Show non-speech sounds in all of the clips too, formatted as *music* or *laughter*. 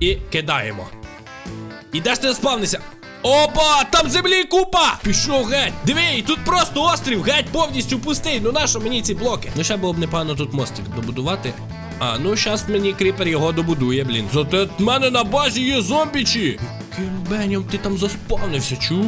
і кидаємо. І де ж ти заспавнися? Опа, там землі купа! Пішов геть. Диви, тут просто острів, геть повністю пустий. Ну нащо мені ці блоки? Ну ще було б непогано тут мостик добудувати. А, ну щас мені кріпер його добудує, блін. Зате в мене на базі є зомбічі. Яким бенем ти там заспавнився, чув?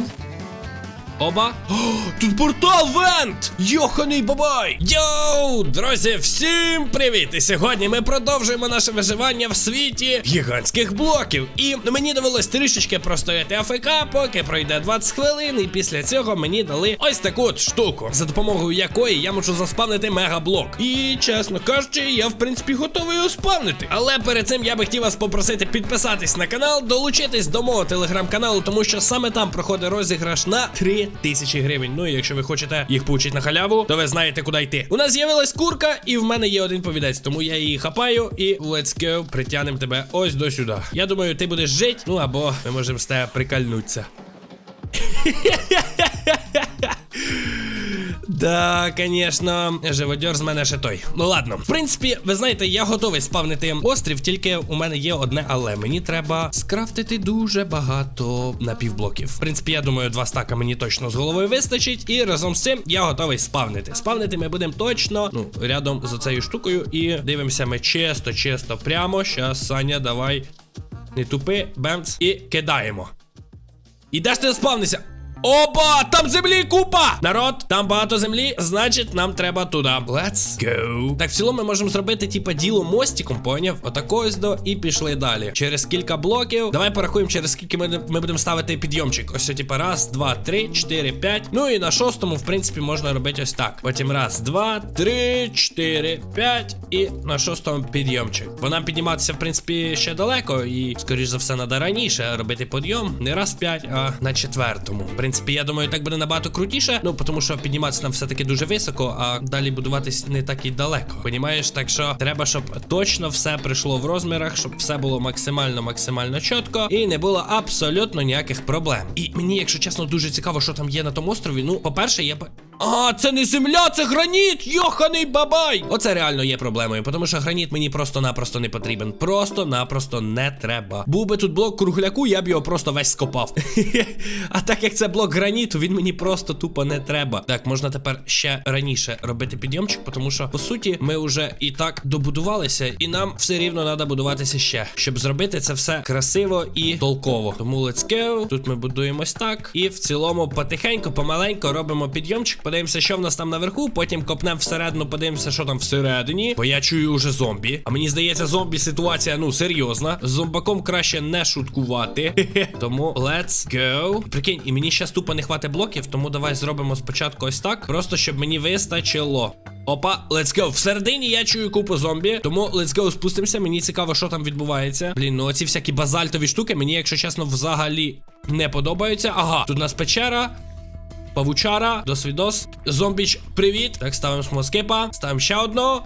Оба. О, тут портал вент! Йоханий бабай! Йоу! Друзі, всім привіт! І сьогодні ми продовжуємо наше виживання в світі гігантських блоків. І мені довелось трішечки простояти АФК, поки пройде 20 хвилин, і після цього мені дали ось таку от штуку, за допомогою якої я можу заспавнити мегаблок. І чесно кажучи, я в принципі готовий його спавнити. Але перед цим я би хотів вас попросити підписатись на канал, долучитись до мого телеграм-каналу, тому що саме там проходить розіграш на 3 тисячі гривень. Ну і якщо ви хочете їх получити на халяву, то ви знаєте, куди йти. У нас з'явилась курка, і в мене є один повідець, тому я її хапаю і let's go, притягнемо тебе ось до сюди. Я думаю, ти будеш жити, ну або ми можемо з тебе прикольнутися. *laughs* Да, конечно, живодьор з мене ще той. Ну ладно. В принципі, ви знаєте, я готовий спавнити острів, тільки у мене є одне, але мені треба скрафтити дуже багато напівблоків. В принципі, я думаю, два стака мені точно з головою вистачить. І разом з цим я готовий спавнити. Спавнити ми будемо точно, ну, рядом з цією штукою. І дивимося ми чисто, чисто прямо. Щас, Саня, давай. Не тупи, бемц, і кидаємо. І де ж ти спавнися? Опа, там землі купа! Народ, там багато землі, значить нам треба туди. Let's go. Так, в цілому ми можемо зробити, типа, діло мостиком, поняв? Отако до і пішли далі. Через кілька блоків. Давай порахуємо, через скільки ми, ми будемо ставити підйомчик. Ось, типа, раз, два, три, чотири, п'ять. Ну і на шостому, в принципі, можна робити ось так. Потім раз, два, три, чотири, п'ять. І на шостому підйомчик. Бо нам підніматися, в принципі, ще далеко. І, скоріш за все, треба раніше робити підйом. Не раз п'ять, а на четвертому. Принципі, я думаю, так буде набагато крутіше. Ну, тому що підніматися нам все-таки дуже високо, а далі будуватись не так і далеко. Понімаєш? Так що треба, щоб точно все прийшло в розмірах, щоб все було максимально, максимально чітко і не було абсолютно ніяких проблем. І мені, якщо чесно, дуже цікаво, що там є на тому острові. Ну, по-перше, я А, це не земля, це граніт! Йоханий бабай! Оце реально є проблемою, тому що граніт мені просто-напросто не потрібен. Просто-напросто не треба. Був би тут блок кругляку, я б його просто весь скопав. *laughs* А так як це блок граніту, він мені просто тупо не треба. Так, можна тепер ще раніше робити підйомчик, тому що по суті ми вже і так добудувалися, і нам все рівно треба будуватися ще, щоб зробити це все красиво і толково. Тому let's go. Тут ми будуємось так. І в цілому потихеньку, помаленьку робимо підйомчик. Подивимося, що в нас там наверху. Потім копнемо всередину, подивимося, що там всередині. Бо я чую уже зомбі. А мені здається, зомбі ситуація ну серйозна. З зомбаком краще не шуткувати. Тому let's go. Прикинь, і мені ще тупо не хватить блоків, тому давай зробимо спочатку ось так. Просто щоб мені вистачило. Опа, let's go. Всередині я чую купу зомбі, тому let's go, спустимося. Мені цікаво, що там відбувається. Блін, ну оці всякі базальтові штуки, мені, якщо чесно, взагалі не подобаються. Ага, тут у нас печера. Павучара, досвідос. Зомбіч, привіт. Так, ставимо смоскипа. Ставимо ще одного.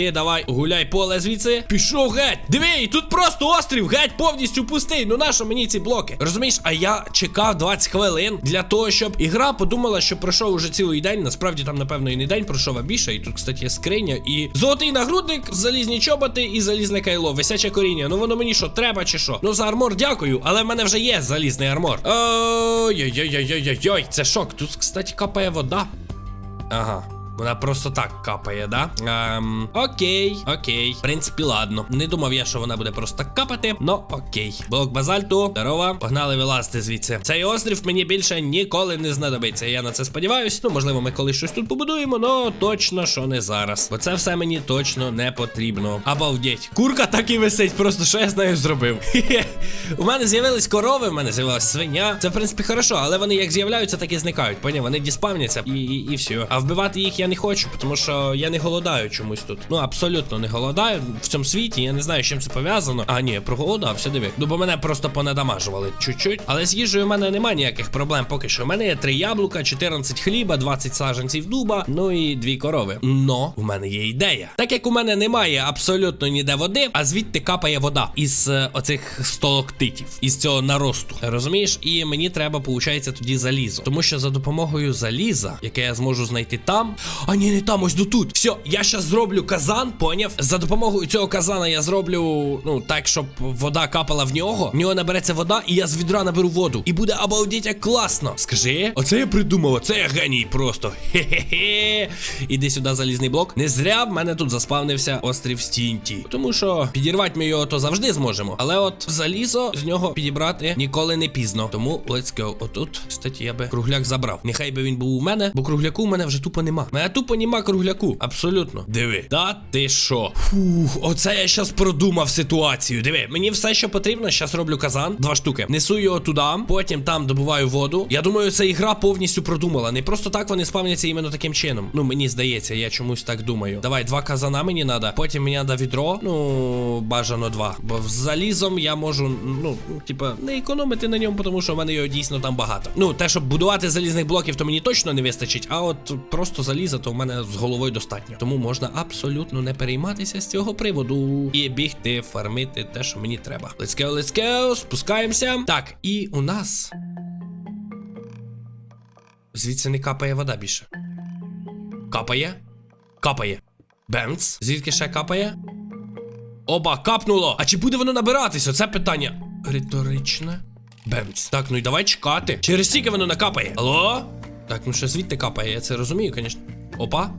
Ти давай гуляй поле звідси. Пішов геть. Диви, тут просто острів, геть повністю пустий. Ну нащо мені ці блоки? Розумієш, а я чекав 20 хвилин для того, щоб ігра подумала, що пройшов уже цілий день. Насправді там, напевно, і не день пройшов, а більше. І тут, кстати, є скриня. І золотий нагрудник, залізні чоботи і залізне кайло. Висяче коріння. Ну воно мені що, треба чи що? Ну за армор дякую, але в мене вже є залізний армор. Ой-ой-ой-ой-ой-ой, це шок. Тут, кстати, капає вода. Ага. Вона просто так капає, да? Ем, окей, окей. В принципі, ладно. Не думав я, що вона буде просто так капати. Ну, окей. Блок базальту, здорово. Погнали вилазити звідси. Цей острів мені більше ніколи не знадобиться. Я на це сподіваюсь. Ну, можливо, ми колись щось тут побудуємо, но точно, що не зараз. Бо це все мені точно не потрібно. Обалдеть. Курка так і висить, просто що я з нею зробив. *laughs* У мене з'явились корови, в мене з'явилась свиня. Це, в принципі, хорошо, але вони як з'являються, так і зникають. Поняв? Вони діспавняться і, і, і все. А вбивати їх я не хочу, тому що я не голодаю чомусь тут. Ну абсолютно не голодаю в цьому світі. Я не знаю, з чим це пов'язано. А ні, проголодався, диви. Ну бо мене просто понадамажували чуть-чуть. Але з їжею у мене немає ніяких проблем поки що. У мене є три яблука, 14 хліба, 20 саджанців дуба, ну і дві корови. Но у мене є ідея. Так як у мене немає абсолютно ніде води, а звідти капає вода із е, оцих столоктитів, із цього наросту. Розумієш? І мені треба, виходить, тоді залізо. Тому що за допомогою заліза, яке я зможу знайти там. А ні, не там, ось до тут. Все, я щас зроблю казан, поняв? За допомогою цього казана я зроблю, ну, так, щоб вода капала в нього. В нього набереться вода, і я з відра наберу воду. І буде обалдеть як класно. Скажи, оце я придумав, оце я геній просто. Хе-хе-хе. Іди сюди, залізний блок. Не зря в мене тут заспавнився острів Стінті. Тому що підірвати ми його то завжди зможемо. Але от залізо з нього підібрати ніколи не пізно. Тому let's go. Отут, кстати, я би кругляк забрав. Нехай би він був у мене, бо кругляку у мене вже тупо нема. Мене тупо нема кругляку. Абсолютно. Диви. Та ти що? Фух, оце я щас продумав ситуацію. Диви, мені все, що потрібно, щас роблю казан, два штуки. Несу його туди, потім там добуваю воду. Я думаю, ця ігра повністю продумала. Не просто так вони спавняться іменно таким чином. Ну, мені здається, я чомусь так думаю. Давай, два казана мені треба, потім мені треба відро. Ну, бажано два. Бо з залізом я можу, ну, типа, не економити на ньому, тому що в мене його дійсно там багато. Ну, те, щоб будувати залізних блоків, то мені точно не вистачить. А от просто заліза, то в мене з головою достатньо. Тому можна абсолютно не перейматися з цього приводу і бігти, фармити те, що мені треба. Let's go, let's go, спускаємося. Так, і у нас. Звідси не капає вода більше. Капає? Капає. Бемц. Звідки ще капає? Оба, капнуло. А чи буде воно набиратися? Це питання. Риторичне. Бемц. Так, ну і давай чекати. Через скільки воно накапає? Алло? Так, ну ще звідти капає, я це розумію, звісно. Опа.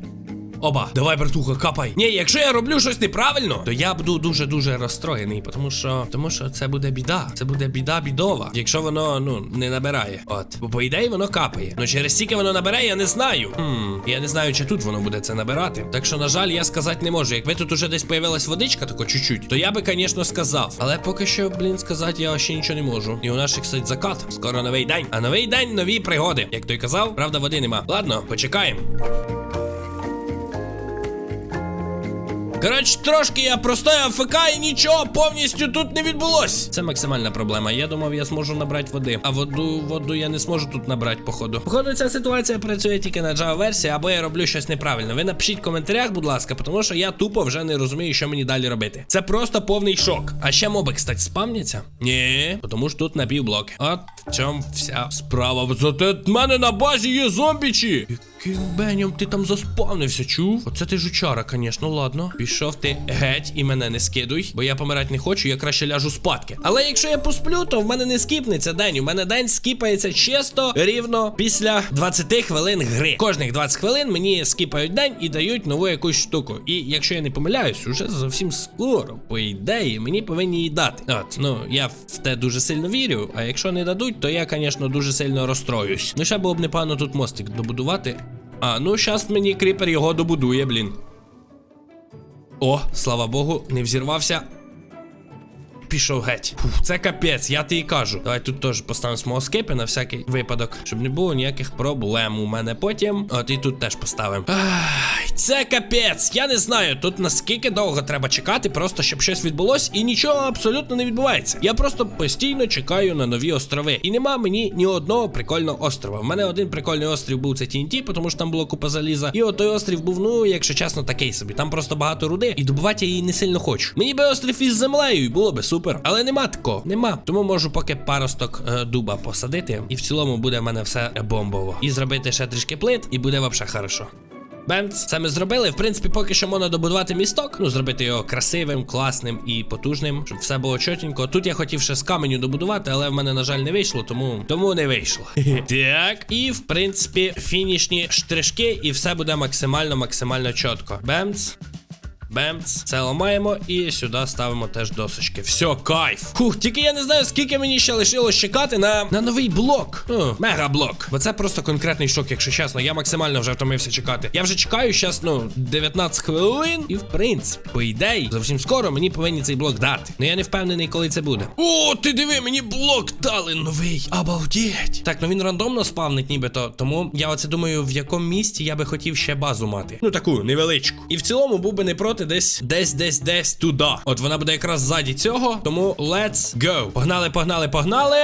Оба, давай, братуха, капай. Ні, якщо я роблю щось неправильно, то я буду дуже-дуже розстроєний, тому що тому що це буде біда. Це буде біда бідова. Якщо воно ну не набирає. От. Бо по ідеї воно капає. Ну через скільки воно набере, я не знаю. Хм, я не знаю, чи тут воно буде це набирати. Так що, на жаль, я сказати не можу. Якби тут уже десь появилась водичка, тако чуть-чуть, то я би, звісно, сказав. Але поки що, блін, сказати я ще нічого не можу. І у нас ще, кстати, закат. Скоро новий день. А новий день нові пригоди. Як той казав, правда, води нема. Ладно, почекаємо. Коротше, трошки я простояв ФК і нічого повністю тут не відбулось. Це максимальна проблема. Я думав, я зможу набрати води. А воду, воду я не зможу тут набрати, походу. Походу, ця ситуація працює тільки на Java версії, або я роблю щось неправильно. Ви напишіть в коментарях, будь ласка, тому що я тупо вже не розумію, що мені далі робити. Це просто повний шок. А ще моби, кстати, спамняться? Ні, тому що тут напівблоки. От в цьому вся справа. Зате в мене на базі є зомбічі. Яким беньом ти там заспавнився, чув? Оце ти жучара, звісно, ладно. Пішов ти геть і мене не скидуй, бо я помирати не хочу, я краще ляжу спадки. Але якщо я посплю, то в мене не скіпнеться день. У мене день скіпається чисто рівно після 20 хвилин гри. Кожних 20 хвилин мені скіпають день і дають нову якусь штуку. І якщо я не помиляюсь, уже зовсім скоро, по ідеї, мені повинні її дати. От, ну я в те дуже сильно вірю. А якщо не дадуть, то я, звісно, дуже сильно розстроюсь. Ну ще було б непогано тут мостик добудувати. А, ну щас мені кріпер його добудує, блін. О, слава Богу, не взірвався. Пішов геть. Фух, це капець, я тобі кажу. Давай тут теж поставимо смолскипи на всякий випадок, щоб не було ніяких проблем у мене потім. От і тут теж поставимо. Ай, це капець. Я не знаю, тут наскільки довго треба чекати, просто щоб щось відбулось, і нічого абсолютно не відбувається. Я просто постійно чекаю на нові острови. І нема мені ні одного прикольного острова. У мене один прикольний острів був це TNT, тому що там було купа заліза. І от той острів був, ну, якщо чесно, такий собі. Там просто багато руди, і добувати я її не сильно хочу. Мені би острів із землею, і було би супер. Але нема такого. Нема. Тому можу поки паросток е, дуба посадити, і в цілому буде в мене все бомбово. І зробити ще трішки плит, і буде вообще хорошо. Бемц, це ми зробили. В принципі, поки що можна добудувати місток, ну зробити його красивим, класним і потужним, щоб все було чотенько. Тут я хотів ще з каменю добудувати, але в мене, на жаль, не вийшло, тому тому не вийшло. *laughs* так, і в принципі, фінішні штришки, і все буде максимально, максимально чітко. Бемц. Бемц, це ламаємо і сюди ставимо теж досочки. Все, кайф. Хух, тільки я не знаю, скільки мені ще лишилось чекати на на новий блок. Ну, мегаблок. Бо це просто конкретний шок, якщо чесно. Я максимально вже втомився чекати. Я вже чекаю зараз, ну, 19 хвилин. І в принципі, по ідеї, зовсім скоро мені повинні цей блок дати. Ну я не впевнений, коли це буде. О, ти диви, мені блок дали новий. Обалдеть. Так, ну він рандомно спавнить, нібито. Тому я оце думаю, в якому місці я би хотів ще базу мати. Ну таку невеличку. І в цілому був би не проти десь, десь, десь, десь туди. От вона буде якраз ззаді цього. Тому let's go. Погнали, погнали, погнали.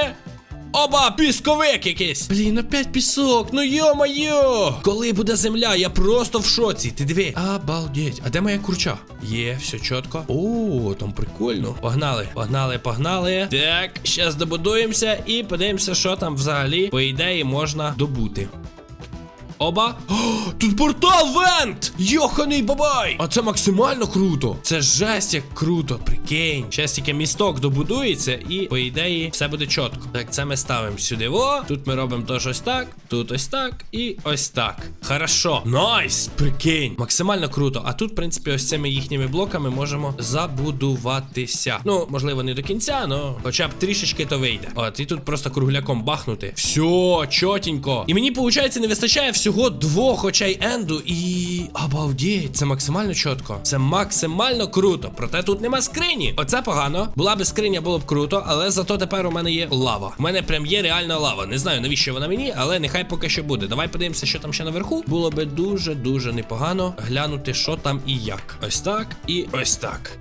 Оба, пісковик якийсь. Блін, опять пісок. Ну йо-моє. Коли буде земля, я просто в шоці. Ти диви. Обалдеть. А де моя курча? Є, все чітко. О, там прикольно. Погнали, погнали, погнали. Так, зараз добудуємося і подивимося, що там взагалі, по ідеї, можна добути. Оба. О, тут портал вент! Йоханий бабай! А це максимально круто. Це жесть як круто, прикинь. Щас тільки місток добудується, і по ідеї все буде чітко. Так, це ми ставимо сюди. О, тут ми робимо теж ось так, тут ось так і ось так. Хорошо. Найс! Прикинь. Максимально круто. А тут, в принципі, ось цими їхніми блоками можемо забудуватися. Ну, можливо, не до кінця, але хоча б трішечки то вийде. От, і тут просто кругляком бахнути. Все, чотенько. І мені, виходить, не вистачає всього двох очей енду і. Обалдеть, це максимально чітко. Це максимально круто. Проте тут нема скрині. Оце погано. Була би скриня, було б круто, але зато тепер у мене є лава. У мене прям є реальна лава. Не знаю, навіщо вона мені, але нехай поки що буде. Давай подивимося, що там ще наверху. Було би дуже-дуже непогано глянути, що там і як. Ось так і ось так.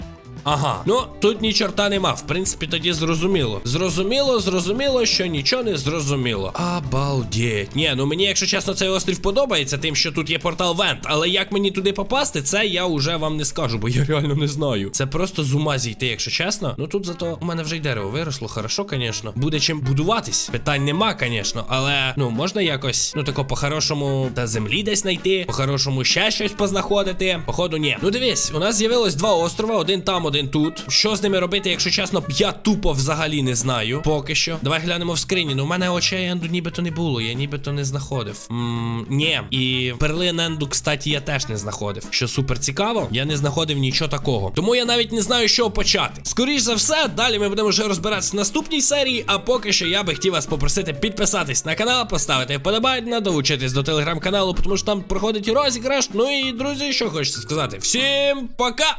Ага, ну тут ні чорта нема. В принципі, тоді зрозуміло. Зрозуміло, зрозуміло, що нічого не зрозуміло. Обалдеть. Ні, ну мені, якщо чесно, цей острів подобається, тим, що тут є портал Вент. Але як мені туди попасти, це я вже вам не скажу, бо я реально не знаю. Це просто з ума зійти, якщо чесно. Ну тут зато у мене вже й дерево виросло, хорошо, звісно. Буде чим будуватись. Питань нема, звісно, але ну можна якось, ну тако по-хорошому та землі десь знайти, по-хорошому ще щось познаходити. Походу, ні. Ну дивись, у нас з'явилось два острова, один там, один тут. Що з ними робити, якщо чесно, я тупо взагалі не знаю. Поки що. Давай глянемо в скрині. Ну, у мене очей енду нібито не було, я нібито не знаходив. Ммм, ні. І перлин енду, кстати, я теж не знаходив. Що супер цікаво, я не знаходив нічого такого. Тому я навіть не знаю, чого почати. Скоріш за все, далі ми будемо вже розбиратися в наступній серії. А поки що я би хотів вас попросити підписатись на канал, поставити вподобайку, долучитись до телеграм-каналу, тому що там проходить розіграш. Ну і друзі, що хочеться сказати. Всім пока!